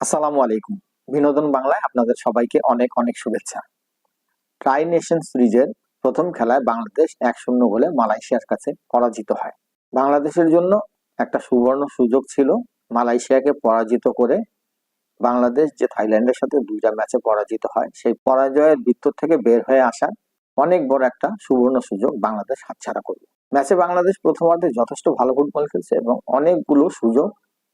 আসসালামু আলাইকুম। বিনোদন বাংলায় আপনাদের সবাইকে অনেক অনেক শুভেচ্ছা। ট্রাই নেশন সিরিজের প্রথম খেলায় বাংলাদেশ এক শূন্য গোলে মালয়েশিয়ার কাছে পরাজিত হয়। বাংলাদেশের জন্য একটা সুবর্ণ সুযোগ ছিল মালয়েশিয়াকে পরাজিত করে বাংলাদেশ যে থাইল্যান্ডের সাথে দুইটা ম্যাচে পরাজিত হয়, সেই পরাজয়ের ভিতর থেকে বের হয়ে আসার অনেক বড় একটা সুবর্ণ সুযোগ বাংলাদেশ হাতছাড়া করবে ম্যাচে বাংলাদেশ প্রথমার্ধে যথেষ্ট ভালো ফুটবল খেলছে এবং অনেকগুলো সুযোগ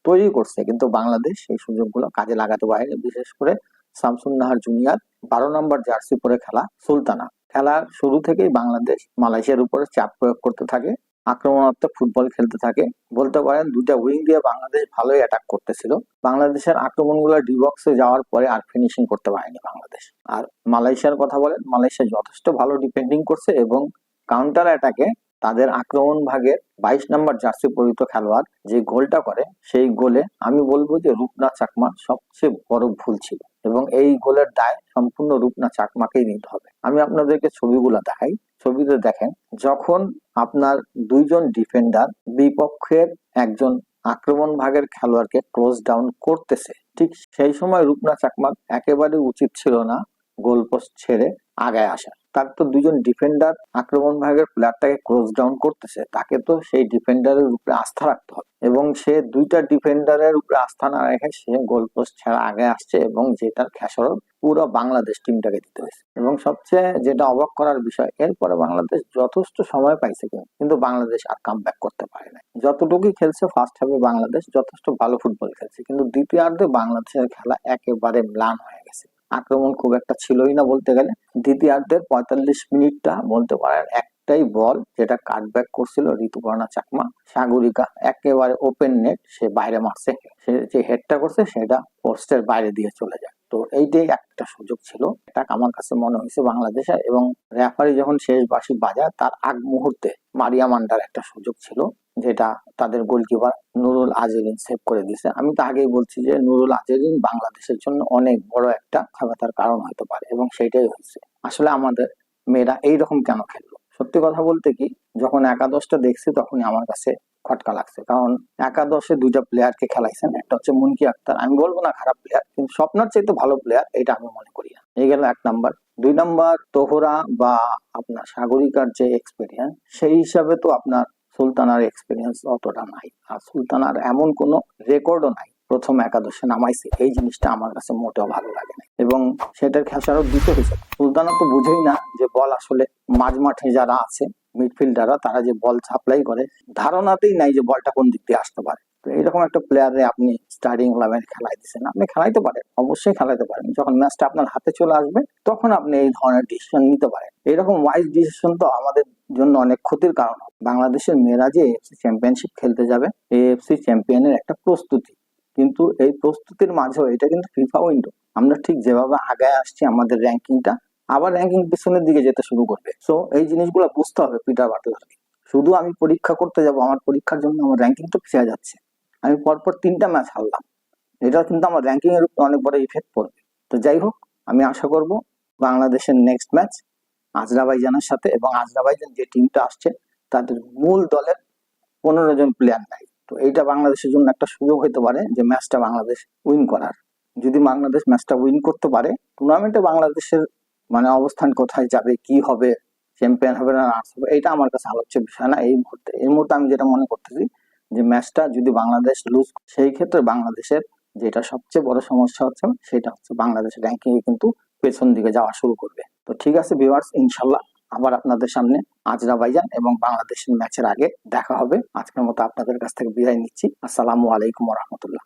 তৈরি করছে। কিন্তু বাংলাদেশ সেই সুযোগগুলো কাজে লাগাতে পারেনি। বিশেষ করে শামসুন নাহার জুনিয়র, বারো নম্বর জার্সি পরে খেলা সুলতানা। খেলার শুরু থেকেই বাংলাদেশ মালয়েশিয়ার উপরে চাপ প্রয়োগ করতে থাকে, আক্রমণাত্মক ফুটবল খেলতে থাকে। বলতে পারেন দুটা উইং দিয়ে বাংলাদেশ ভালোই অ্যাটাক করতেছিল। বাংলাদেশের আক্রমণগুলো ডিবক্সে যাওয়ার পরে আর ফিনিশিং করতে পারেনি বাংলাদেশ। আর মালয়েশিয়ার কথা বলেন, মালয়েশিয়া যথেষ্ট ভালো ডিপেন্ডিং করছে এবং কাউন্টার অ্যাটাকে তাদের আক্রমণ ভাগের বাইশ নম্বর জার্সি পরিহিত খেলোয়াড় যে গোলটা করে, সেই গোলে আমি বলব যে রূপনা চাকমার সবচেয়ে বড় ভুল ছিল এবং এই গোলের দায় সম্পূর্ণ রূপনা চাকমাকেই নিতে হবে। আমি আপনাদেরকে ছবিগুলো দেখাই। ছবিতে দেখেন, যখন আপনার দুইজন ডিফেন্ডার বিপক্ষের একজন আক্রমণ ভাগের খেলোয়াড়কে ক্লোজ ডাউন করতেছে, ঠিক সেই সময় রূপনা চাকমার একেবারে উচিত ছিল না গোলপোস্ট ছেড়ে আগায় আসা। তার তো দুজন ডিফেন্ডার আক্রমণ ভাগের প্লেয়ারটাকে ক্লোজ ডাউন করতেছে, তাকে তো সেই ডিফেন্ডারের উপরে আস্থা রাখতে হবে। এবং সে দুইটা ডিফেন্ডারের উপরে আস্থা না রেখে সে গোলপোস্ট ছাড়া আগে আসছে এবং যেটার খেসারত পুরো বাংলাদেশ টিমটাকে দিতে হয়েছে। এবং সবচেয়ে যেটা অবাক করার বিষয়, এরপরে বাংলাদেশ যথেষ্ট সময় পাইছে কিন্তু বাংলাদেশ আর কাম ব্যাক করতে পারে না যতটুকুই খেলছে ফার্স্ট হাফে বাংলাদেশ যথেষ্ট ভালো ফুটবল খেলছে, কিন্তু দ্বিতীয়ার্ধে বাংলাদেশের খেলা একেবারে ম্লান হয়ে আক্রমণ খুব একটা ছিলই না বলতে গেলে। দ্বিতীয়ার্ধের পঁয়তাল্লিশ মিনিটটা বলতে পারেন একটাই বল যেটা কাটব্যাক করছিল ঋতুপর্ণা চাকমা। সাগরিকা একেবারে ওপেন নেট সে বাইরে মারছে। সে যে হেডটা করছে, সেটা পোস্টের বাইরে দিয়ে চলে যায়। তো এইটাই একটা সুযোগ ছিল। এটা আমার কাছে মনে হয়েছে বাংলাদেশের এবং রেফারি যখন শেষ বাসি বাজায়, তার আগ মুহূর্তে মারিয়া মান্ডার একটা সুযোগ ছিল, যেটা তাদের গোলকিপার নুরুল আজেরিন সেভ করে দিছে আমি তো আগেই বলছি যে নুরুল আজেরিন বাংলাদেশের জন্য অনেক বড় একটা খাবাতার কারণ হতে পারে এবং সেটাই হয়েছে। আসলে আমাদের মেয়েরা এইরকম কেন খেললো সত্যি কথা বলতে কি, যখন একাদশটা দেখছি তখনই আমার কাছে খটকা লাগছে। কারণ একাদশে দুইটা প্লেয়ারকে খেলাইছেন, একটা হচ্ছে মুনকি আক্তার। আমি বলব না খারাপ প্লেয়ার কিন্তু স্বপ্নার চাইতে ভালো প্লেয়ার এটা আমি মনে করি না। এই গেল এক নাম্বার দুই নাম্বার তোহরা বা আপনার সাগরিকার যে এক্সপিরিয়েন্স সেই হিসাবে তো আপনার সুলতানার এক্সপিরিয়েন্স অতটা নাই। আর সুলতানার এমন কোনো রেকর্ডও নাই, প্রথম একাদশে নামাইছে। এই জিনিসটা আমার কাছে মোটেও ভালো লাগে এবং সেটার খেসারত দিতে হয়েছে সুলতানা তো বুঝেই না যে বল আসলে মাঝ মাঠে যারা আছে, মিডফিল্ডাররা, তারা যে বল সাপ্লাই করে, ধারণাতেই নাই যে বলটা কোন দিক দিয়ে আসতে পারে। তো এরকম একটা প্লেয়ারে আপনি স্টার্টিং ইলেভেন খেলাই দিচ্ছেন আপনি খেলাইতে পারেন, অবশ্যই খেলাইতে পারেন। যখন ম্যাচটা আপনার হাতে চলে আসবে, তখন আপনি এই ধরনের ডিসিশন নিতে পারেন। এরকম ওয়াইজ ডিসিশন তো আমাদের জন্য অনেক ক্ষতির কারণ। বাংলাদেশের মেয়েরা যে এফসি চ্যাম্পিয়নশিপ খেলতে যাবে এই এফসি চ্যাম্পিয়নের একটা প্রস্তুতি। কিন্তু এই প্রস্তুতির মাঝেও এটা কিন্তু ফিফা উইন্ডো আমরা ঠিক যেভাবে আগায় আসছি আমাদের র্যাঙ্কিংটা আবার র্যাঙ্কিং পিছনের দিকে যেতে শুরু করবে। সো এই জিনিসগুলো বুঝতে হবে পিটার বাটলারকে। শুধু আমি পরীক্ষা করতে যাব, আমার পরীক্ষার জন্য আমার র্যাঙ্কিং তো পিছিয়ে যাচ্ছে। আমি পরপর তিনটা ম্যাচ হারলাম। এটা কিন্তু আমার র্যাঙ্কিং এর উপর অনেক বড় ইফেক্ট পড়বে। তো যাই হোক, আমি আশা করব বাংলাদেশের নেক্সট ম্যাচ আজরাবাইজানের সাথে এবং আজরাবাইজান যে টিমটা আসছে, তাদের মূল দলের পনেরো জন প্লেয়ার নাই। তো এইটা বাংলাদেশের জন্য একটা সুযোগ হতে পারে যে ম্যাচটা বাংলাদেশ উইন করার। যদি বাংলাদেশ ম্যাচটা উইন করতে পারে টুর্নামেন্টে বাংলাদেশের মানে অবস্থান কোথায় যাবে, কি হবে চ্যাম্পিয়ন হবে না নার্স হবে এটা আমার কাছে আলোচ্য বিষয় না। এই মুহূর্তে এই মুহূর্তে আমি যেটা মনে করতেছি যে ম্যাচটা যদি বাংলাদেশ লুজ সেই ক্ষেত্রে বাংলাদেশের যেটা সবচেয়ে বড় সমস্যা হচ্ছে, সেটা হচ্ছে বাংলাদেশের র্যাঙ্কিং কিন্তু পেছন দিকে যাওয়া শুরু করবে। তো ঠিক আছে ভিউয়ার্স ইনশাল্লাহ আবার আপনাদের সামনে আজরাবাইজান এবং বাংলাদেশের ম্যাচের আগে দেখা হবে। আজকের মতো আপনাদের কাছ থেকে বিদায় নিচ্ছি। আসসালামু আলাইকুম রহমতুল্লাহ।